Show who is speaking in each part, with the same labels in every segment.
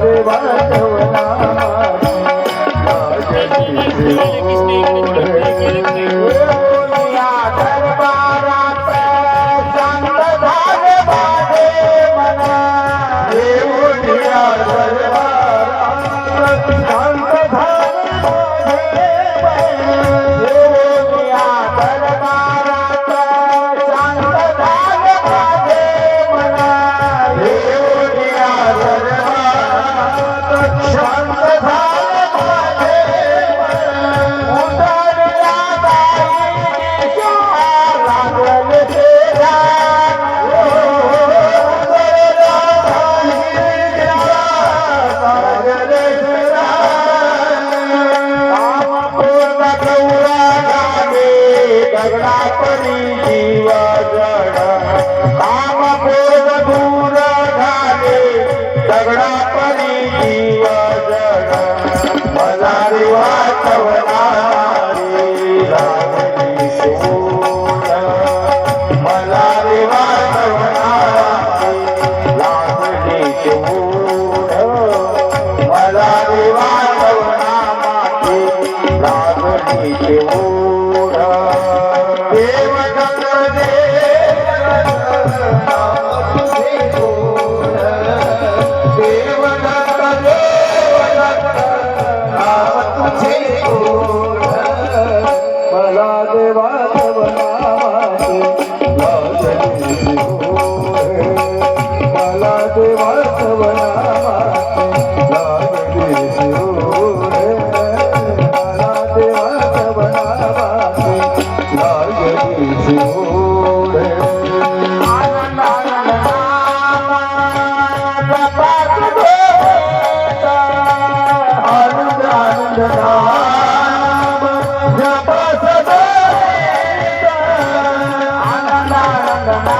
Speaker 1: হবে
Speaker 2: पूर्ण पूर्ण झाले दगडा
Speaker 1: Thank you.
Speaker 2: Bye.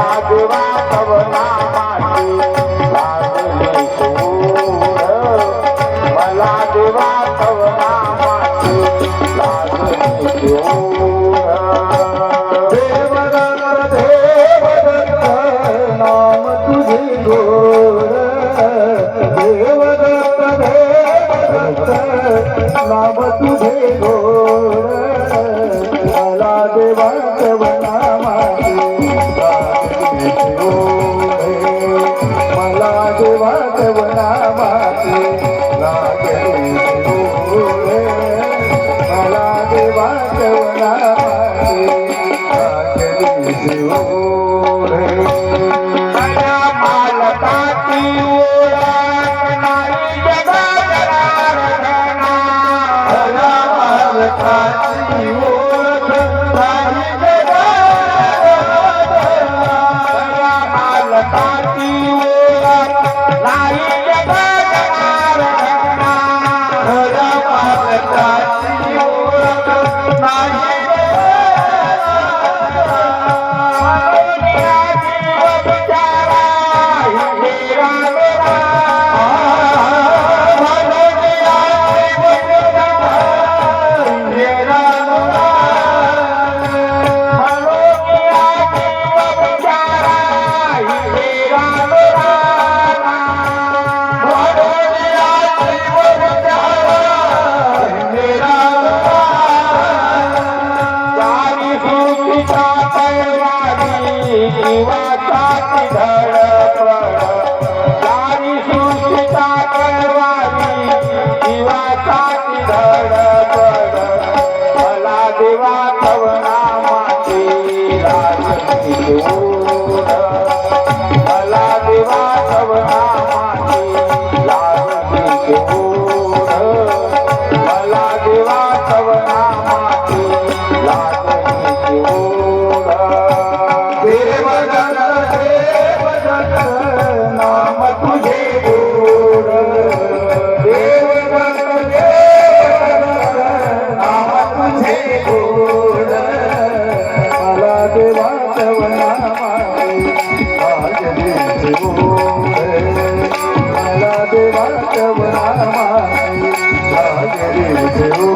Speaker 2: ભગવા ભવના
Speaker 1: Thank you.
Speaker 2: जीवाची धडपड सारी सुचिता करवावी जीवाची धडपड मला देवा खवना माते राजू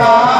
Speaker 1: ता